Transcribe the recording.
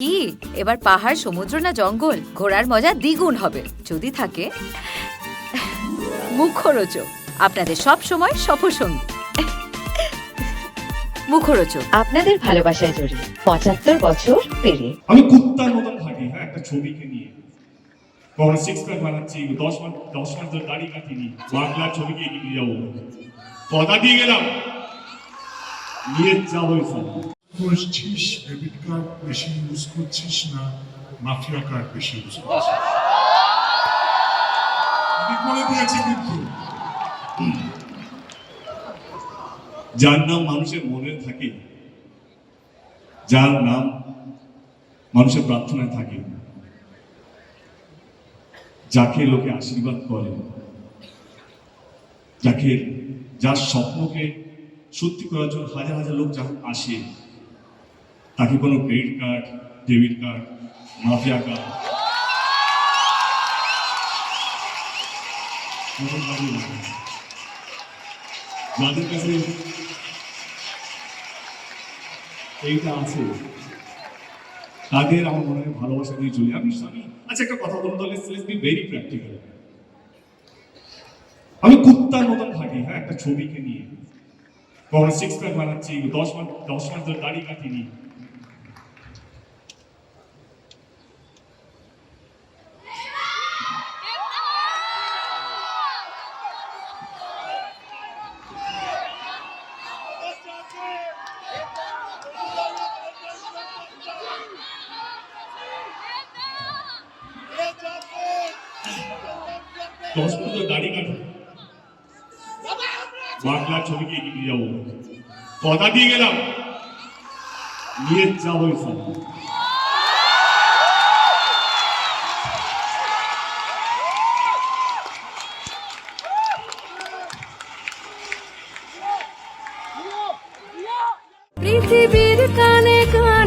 কি? এবার পাহাড় সমুদ্র না জঙ্গল? ঘোরার মজা দ্বিগুণ হবে। যদি থাকে মুখরোচক। আপনাদের সব সময় সফরসঙ্গী। মুখরোচক। আপনাদের ভালোবাসায় জড়িয়ে পঁচাত্তর বছর পেরিয়ে। আমি কুত্তার মতন থাকি হ্যাঁ একটা ছবিকে নিয়ে। কখনো সিক্স প্যাক বানাচ্ছি দশ মাস দশ মাস ধরে দাড়ি কাটিনি বাংলার ছবিকে এগিয়ে নিয়ে যাব। কথা দিয়ে গেলাম। নিয়ে যাব করছিস? ডেবিট কার্ড বেশি ইউজ করছিস না? মাফিয়া কার্ড বেশি ইউজ করছিস? বলে দিয়েছি কিন্তু। যার নাম মানুষের মনে থাকে, যার নাম মানুষের প্রার্থনায় থাকে, যাকে লোকে আশীর্বাদ করে, যাকে, যার স্বপ্নকে সত্যি করার জন্য হাজার হাজার লোক যখন আসে তাকে কোনো credit card debit card mafia card. যাদের কাছে এইটা আছে, তাদের আমার মনে হয় ভালোবাসা দিয়ে চলি। আমি আমি আচ্ছা একটা কথা বলুন তাহলে লেটস বি ভেরি প্র্যাকটিক্যাল আমি কুত্তার মতন থাকি হ্যাঁ একটা ছবিকে নিয়ে। কখনো সিক্স প্যাক বানাচ্ছি, দশ মাস দশ মাস ধরে দাড়ি কাটিনি। দশ ধরে দাড়ি কাটি। বাংলার ছবিকে এগিয়ে যাব। কথা দিয়ে গেলাম। নিয়ে যাব পৃথিবীর কানে কানে